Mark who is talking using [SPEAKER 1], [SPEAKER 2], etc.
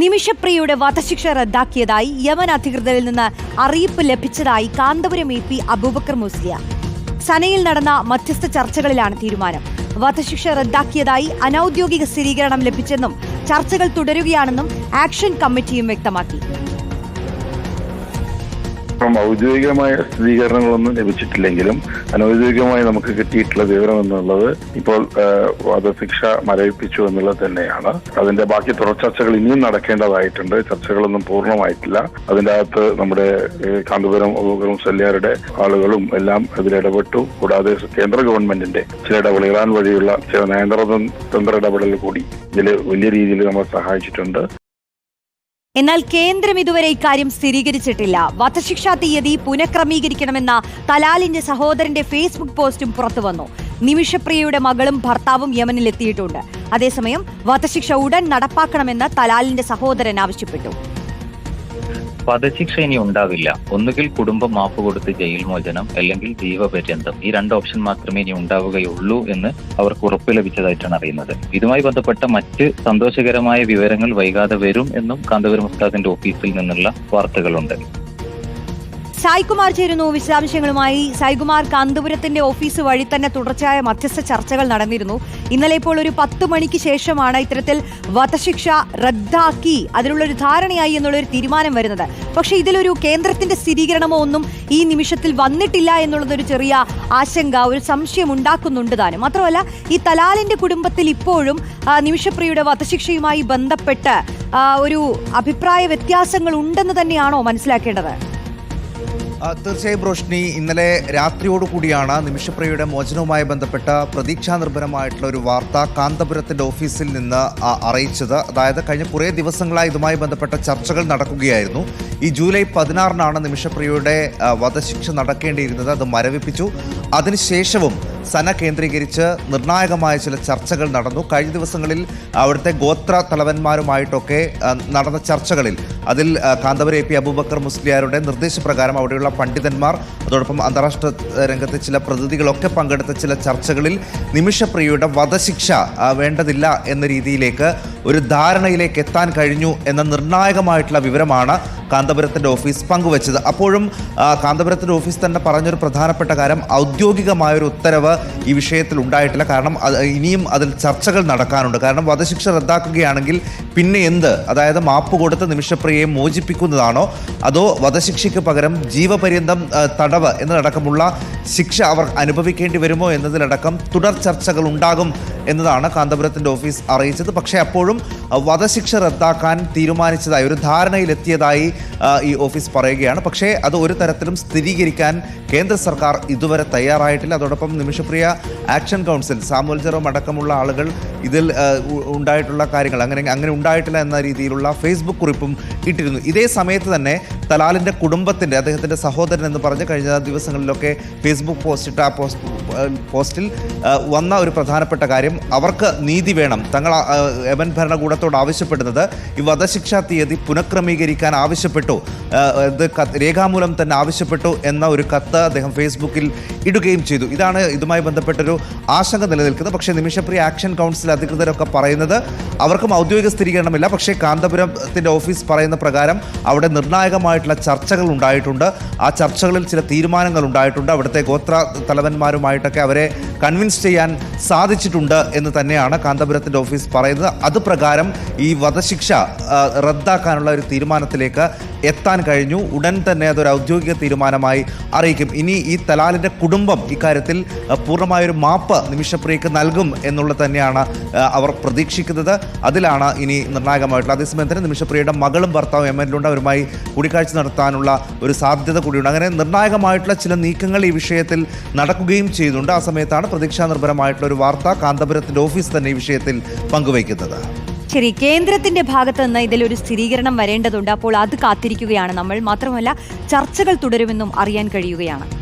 [SPEAKER 1] നിമിഷപ്രിയയുടെ വധശിക്ഷ റദ്ദാക്കിയതായി യമൻ അധികൃതരിൽ നിന്ന് അറിയിപ്പ് ലഭിച്ചതായി കാന്തപുരം എ പി അബൂബക്കർ മുസ്ലിയ സനയിൽ നടന്ന മധ്യസ്ഥ ചർച്ചകളിലാണ് തീരുമാനം. വധശിക്ഷ റദ്ദാക്കിയതായി അനൌദ്യോഗിക സ്ഥിരീകരണം ലഭിച്ചെന്നും ചർച്ചകൾ തുടരുകയാണെന്നും ആക്ഷൻ കമ്മിറ്റിയും വ്യക്തമാക്കി.
[SPEAKER 2] ഇപ്പം ഔദ്യോഗികമായ സ്ഥിരീകരണങ്ങളൊന്നും ലഭിച്ചിട്ടില്ലെങ്കിലും അനൗദ്യോഗികമായി നമുക്ക് കിട്ടിയിട്ടുള്ള വിവരം എന്നുള്ളത് ഇപ്പോൾ വധശിക്ഷ മരവിപ്പിച്ചു എന്നുള്ളത് തന്നെയാണ്. അതിന്റെ ബാക്കി തുടർ ചർച്ചകൾ ഇനിയും നടക്കേണ്ടതായിട്ടുണ്ട്. ചർച്ചകളൊന്നും പൂർണമായിട്ടില്ല. അതിന്റെ അകത്ത് നമ്മുടെ കാന്തപുരം ഉപകരണം ശല്യാരുടെ ആളുകളും എല്ലാം അതിലിടപെട്ടു കൂടാതെ കേന്ദ്ര ഗവൺമെന്റിന്റെ ചില ഇടപെടൽ ഇറാൻ വഴിയുള്ള ചില നയതന്ത്ര ഇടപെടൽ കൂടി ഇതിൽ വലിയ രീതിയിൽ നമ്മൾ സഹായിച്ചിട്ടുണ്ട്.
[SPEAKER 1] എന്നാൽ കേന്ദ്രം ഇതുവരെ ഇക്കാര്യം സ്ഥിരീകരിച്ചിട്ടില്ല. വധശിക്ഷാ തീയതി പുനഃക്രമീകരിക്കണമെന്ന തലാലിന്റെ സഹോദരന്റെ ഫേസ്ബുക്ക് പോസ്റ്റും പുറത്തുവന്നു. നിമിഷപ്രിയയുടെ മകളും ഭർത്താവും യമനിലെത്തിയിട്ടുണ്ട്. അതേസമയം വധശിക്ഷ ഉടൻ നടപ്പാക്കണമെന്ന് തലാലിന്റെ സഹോദരൻ ആവശ്യപ്പെട്ടു.
[SPEAKER 3] വധശിക്ഷ ഇനി ഉണ്ടാവില്ല. ഒന്നുകിൽ കുടുംബം മാപ്പ് കൊടുത്ത് ജയിൽ മോചനം അല്ലെങ്കിൽ ജീവപര്യന്തം ഈ രണ്ട് ഓപ്ഷൻ മാത്രമേ ഇനി ഉണ്ടാവുകയുള്ളൂ എന്ന് അവർക്ക് ഉറപ്പ് ലഭിച്ചതായിട്ടാണ് അറിയുന്നത്. ഇതുമായി ബന്ധപ്പെട്ട മറ്റ് സന്തോഷകരമായ വിവരങ്ങൾ വൈകാതെ വരും എന്നും കാന്തപുരം ഉസ്താദിന്റെ ഓഫീസിൽ നിന്നുള്ള വാർത്തകളുണ്ട്.
[SPEAKER 1] സായ്കുമാർ ചേരുന്നു വിശദാംശങ്ങളുമായി. സായികുമാർ കാന്തപുരത്തിന്റെ ഓഫീസ് വഴി തന്നെ തുടർച്ചയായ മധ്യസ്ഥ ചർച്ചകൾ നടന്നിരുന്നു. ഇന്നലെ ഇപ്പോൾ ഒരു പത്ത് മണിക്ക് ശേഷമാണ് ഇത്തരത്തിൽ വധശിക്ഷ റദ്ദാക്കി അതിനുള്ളൊരു ധാരണയായി എന്നുള്ളൊരു തീരുമാനം വരുന്നത്. പക്ഷേ ഇതിലൊരു കേന്ദ്രത്തിന്റെ സ്ഥിരീകരണമോ ഒന്നും ഈ നിമിഷത്തിൽ വന്നിട്ടില്ല എന്നുള്ളതൊരു ചെറിയ ആശങ്ക ഒരു സംശയം ഉണ്ടാക്കുന്നുണ്ട് താനും. മാത്രമല്ല ഈ തലാലിന്റെ കുടുംബത്തിൽ ഇപ്പോഴും നിമിഷപ്രിയയുടെ വധശിക്ഷയുമായി ബന്ധപ്പെട്ട് ഒരു അഭിപ്രായ വ്യത്യാസങ്ങൾ ഉണ്ടെന്ന് തന്നെയാണോ മനസ്സിലാക്കേണ്ടത്?
[SPEAKER 4] തീർച്ചയായും റോഷ്നി ഇന്നലെ രാത്രിയോടു കൂടിയാണ് നിമിഷപ്രിയയുടെ മോചനവുമായി ബന്ധപ്പെട്ട പ്രതീക്ഷാ നിർഭരമായിട്ടുള്ള ഒരു വാർത്ത കാന്തപുരത്തിന്റെ ഓഫീസിൽ നിന്ന് അറിയിച്ചത്. അതായത് കഴിഞ്ഞ കുറേ ദിവസങ്ങളായി ഇതുമായി ബന്ധപ്പെട്ട ചർച്ചകൾ നടക്കുകയായിരുന്നു. ഈ ജൂലൈ പതിനാറിനാണ് നിമിഷപ്രിയയുടെ വധശിക്ഷ നടക്കേണ്ടിയിരുന്നത്. അത് മരവിപ്പിച്ചു. അതിനുശേഷവും സന കേന്ദ്രീകരിച്ച് നിർണായകമായ ചില ചർച്ചകൾ നടന്നു. കഴിഞ്ഞ ദിവസങ്ങളിൽ അവിടുത്തെ ഗോത്ര തലവന്മാരുമായിട്ടൊക്കെ നടന്ന ചർച്ചകളിൽ അതിൽ കാന്തപുര എ പി അബൂബക്കർ മുസ്ലിയാരുടെ നിർദ്ദേശപ്രകാരം അവിടെയുള്ള പണ്ഡിതന്മാർ അതോടൊപ്പം അന്താരാഷ്ട്ര രംഗത്തെ ചില പ്രതിനിധികളൊക്കെ പങ്കെടുത്ത ചില ചർച്ചകളിൽ നിമിഷപ്രിയയുടെ വധശിക്ഷ വേണ്ടതില്ല എന്ന രീതിയിലേക്ക് ഒരു ധാരണയിലേക്ക് എത്താൻ കഴിഞ്ഞു എന്ന നിർണായകമായിട്ടുള്ള വിവരമാണ് കാന്തപുരത്തിന്റെ ഓഫീസ് പങ്കുവച്ചത്. അപ്പോഴും കാന്തപുരത്തിന്റെ ഓഫീസ് തന്നെ പറഞ്ഞൊരു പ്രധാനപ്പെട്ട കാര്യം ഔദ്യോഗികമായൊരു ഉത്തരവ് ഈ വിഷയത്തിൽ ഉണ്ടായിട്ടില്ല. കാരണം ഇനിയും അതിൽ ചർച്ചകൾ നടക്കാനുണ്ട്. കാരണം വധശിക്ഷ റദ്ദാക്കുകയാണെങ്കിൽ പിന്നെ എന്ത്? അതായത് മാപ്പ് കൊടുത്ത് നിമിഷപ്രിയയെ മോചിപ്പിക്കുന്നതാണോ? അതോ വധശിക്ഷയ്ക്ക് പകരം ജീവപര്യന്തം തടവ് എന്നതടക്കമുള്ള ശിക്ഷ അവർ അനുഭവിക്കേണ്ടി വരുമോ എന്നതിലടക്കം തുടർ ചർച്ചകൾ ഉണ്ടാകും എന്നതാണ് കാന്തപുരത്തിന്റെ ഓഫീസ് അറിയിച്ചത്. പക്ഷേ അപ്പോഴും വധശിക്ഷ റദ്ദാക്കാൻ തീരുമാനിച്ചതായി ഒരു ധാരണയിലെത്തിയതായി ഈ ഓഫീസ് പറയുകയാണ്. പക്ഷേ അത് ഒരു തരത്തിലും സ്ഥിരീകരിക്കാൻ കേന്ദ്ര സർക്കാർ ഇതുവരെ തയ്യാറായിട്ടില്ല. അതോടൊപ്പം നിമിഷപ്രിയ ആക്ഷൻ കൗൺസിൽ സാമുൽ ജെറോം അടക്കമുള്ള ആളുകൾ ഇതിൽ ഉണ്ടായിട്ടുള്ള കാര്യങ്ങൾ അങ്ങനെ അങ്ങനെ ഉണ്ടായിട്ടില്ല എന്ന രീതിയിലുള്ള ഫേസ്ബുക്ക് കുറിപ്പും ഇട്ടിരുന്നു. ഇതേ സമയത്ത് തന്നെ തലാലിന്റെ കുടുംബത്തിന്റെ അദ്ദേഹത്തിന്റെ സഹോദരൻ എന്ന് പറഞ്ഞ് കഴിഞ്ഞ ദിവസങ്ങളിലൊക്കെ ഫേസ്ബുക്ക് പോസ്റ്റ് ഇട്ട് ആ പോസ്റ്റ് പോസ്റ്റിൽ വന്ന ഒരു പ്രധാനപ്പെട്ട കാര്യം അവർക്ക് നീതി വേണം. തങ്ങൾ എവൻ ഭരണകൂടത്തോട് ആവശ്യപ്പെടുന്നത് ഈ വധശിക്ഷാ തീയതി പുനഃക്രമീകരിക്കാൻ ആവശ്യപ്പെട്ടു. ഇത് രേഖാമൂലം തന്നെ ആവശ്യപ്പെട്ടു എന്ന ഒരു കത്ത് അദ്ദേഹം ഫേസ്ബുക്കിൽ ഇടുകയും ചെയ്തു. ഇതാണ് ഇതുമായി ബന്ധപ്പെട്ടൊരു ആശങ്ക നിലനിൽക്കുന്നത്. പക്ഷേ നിമിഷപ്രിയ ആക്ഷൻ കൗൺസിൽ അധികൃതരൊക്കെ പറയുന്നത് അവർക്കും ഔദ്യോഗിക സ്ഥിരീകരണമില്ല. പക്ഷേ കാന്തപുരത്തിന്റെ ഓഫീസ് പറയുന്ന പ്രകാരം അവിടെ നിർണായകമായിട്ടുള്ള ചർച്ചകൾ ഉണ്ടായിട്ടുണ്ട്. ആ ചർച്ചകളിൽ ചില തീരുമാനങ്ങൾ ഉണ്ടായിട്ടുണ്ട്. അവിടുത്തെ ഗോത്ര തലവന്മാരുമായിട്ടൊക്കെ അവരെ കൺവിൻസ് ചെയ്യാൻ സാധിച്ചിട്ടുണ്ട് എന്ന് തന്നെയാണ് കാന്തപുരത്തിന്റെ ഓഫീസ് പറയുന്നത്. അത് പ്രകാരം ഈ വധശിക്ഷ റദ്ദാക്കാനുള്ള ഒരു തീരുമാനത്തിലേക്ക് എത്താൻ കഴിഞ്ഞു. ഉടൻ തന്നെ അതൊരു ഔദ്യോഗിക തീരുമാനമായി അറിയിക്കും. ഇനി ഈ തലാലിന്റെ കുടുംബം ഇക്കാര്യത്തിൽ പൂർണമായൊരു മാപ്പ് നിമിഷപ്രിയക്ക് നൽകും എന്നുള്ളത് തന്നെയാണ് അവർ പ്രതീക്ഷിക്കുന്നത്. അതിലാണ് ഇനി നിർണായകമായിട്ടുള്ള അതേസമയം തന്നെ നിമിഷപ്രിയയുടെ മകളും ഭർത്താവും എം എൽ അവരുമായി കൂടിക്കാഴ്ച നടത്താനുള്ള ഒരു സാധ്യത കൂടിയുണ്ട്. അങ്ങനെ നിർണായകമായിട്ടുള്ള ചില നീക്കങ്ങൾ ഈ വിഷയത്തിൽ നടക്കുകയും ചെയ്യുന്നുണ്ട് ആ സമയത്താണ് പ്രതീക്ഷാ നിർഭരമായിട്ടുള്ള ഒരു വാർത്ത കാന്തപുരത്തിന്റെ ഓഫീസ് തന്നെ ഈ വിഷയത്തിൽ പങ്കുവയ്ക്കുന്നത്.
[SPEAKER 1] ശരി കേന്ദ്രത്തിന്റെ ഭാഗത്ത് നിന്ന് ഇതിലൊരു സ്ഥിരീകരണം വരേണ്ടതുണ്ട്. അപ്പോൾ അത് കാത്തിരിക്കുകയാണ് നമ്മൾ. മാത്രമല്ല ചർച്ചകൾ തുടരുമെന്നും അറിയാൻ കഴിയുകയാണ്.